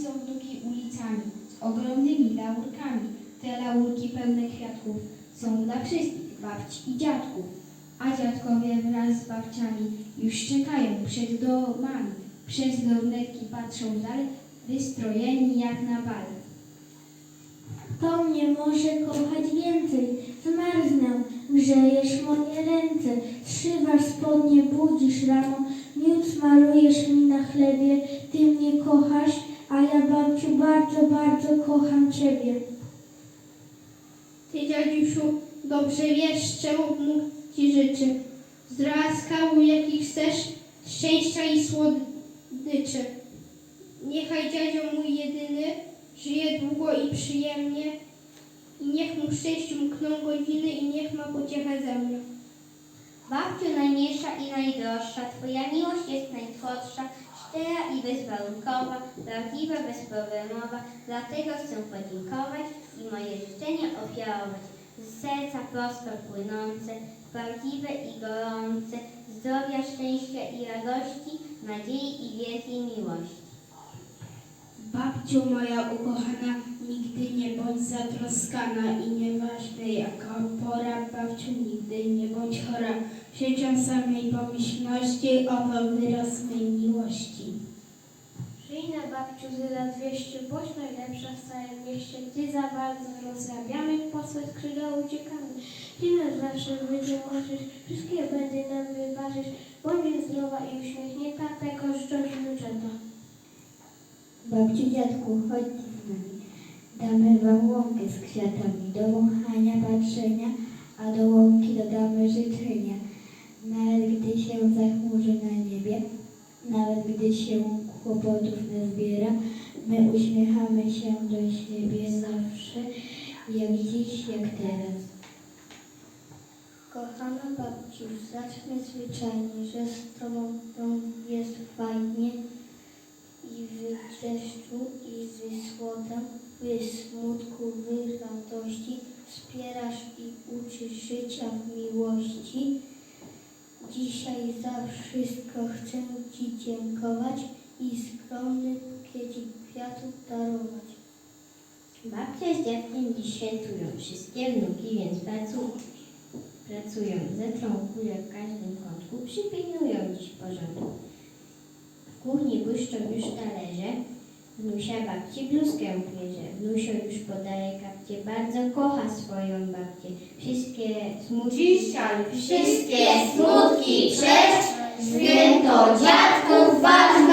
Kręcą wnuki ulicami z ogromnymi laurkami. Te laurki pełne kwiatków są dla wszystkich babci i dziadków. A dziadkowie wraz z babciami już czekają przed domami. Przez lornetki patrzą dalej, wystrojeni jak na bal. To mnie może kochać więcej. Zmarznę, grzejesz moje ręce, zszywasz spodnie, budzisz rano, miód smarujesz mi na chlebie. Ty mnie kochasz, a ja babciu bardzo, bardzo kocham Ciebie. Ty, dziadziusiu, dobrze wiesz, czemu Bóg ci życzy. Zdrowa skału, jakich chcesz, szczęścia i słodyczy. Niechaj dziadzio mój jedyny żyje długo i przyjemnie i niech mu w szczęściu mkną godziny i niech ma pociechę ze mnie. Babciu najmniejsza i najdroższa, Twoja miłość jest najsłodsza, szczera i bezwarunkowa, prawdziwa, bezproblemowa. Dlatego chcę podziękować i moje życzenia ofiarować. Z serca prosto płynące, prawdziwe i gorące, zdrowia, szczęścia i radości, nadziei i wielkiej miłości. Babciu moja ukochana, nigdy nie bądź zatroskana i nieważne jaka pora, babciu nigdy nie bądź chora. Życzę samej pomyślności, oto wyraz mej miłości. Żyjna babciu z lat 200, boś najlepsza w całym mieście. Gdy za bardzo rozrabiamy, po swe skrzydła uciekamy. Ty nas zawsze wytłumaczysz, wszystkie będę nam wybaczysz. Bądź zdrowa i uśmiechnięta, tego życzę wnuczęta. Babciu, dziadku, chodźcie z nami. Damy wam łąkę z kwiatami do wąchania, patrzenia, a do łąki dodamy życzenia. Nawet gdy się zachmurzy na niebie, nawet gdy się kłopotów nazbiera, my uśmiechamy się do siebie zawsze, jak dziś, jak teraz. Kochana babciu, zacznę zwyczajnie, że z Tobą jest fajnie w i z słodem, w smutku, w radości, wspierasz i uczysz życia w miłości. Dzisiaj za wszystko chcę Ci dziękować i skromny bukiecik kwiatów darować. Babcia z dziadkiem dziś świętują, wszystkie wnuki więc pracują. Pracują, zetrą kulę w każdym kątku, przypilnują dziś porządku. Kuchni błyszczą już talerze, Wnusia babci bluzkę bierze. Wnusio już podaje kapcie, bardzo kocha swoją babcię. Wszystkie smutki, wszystkie smutki przecz, święto dziadków ważna rzecz.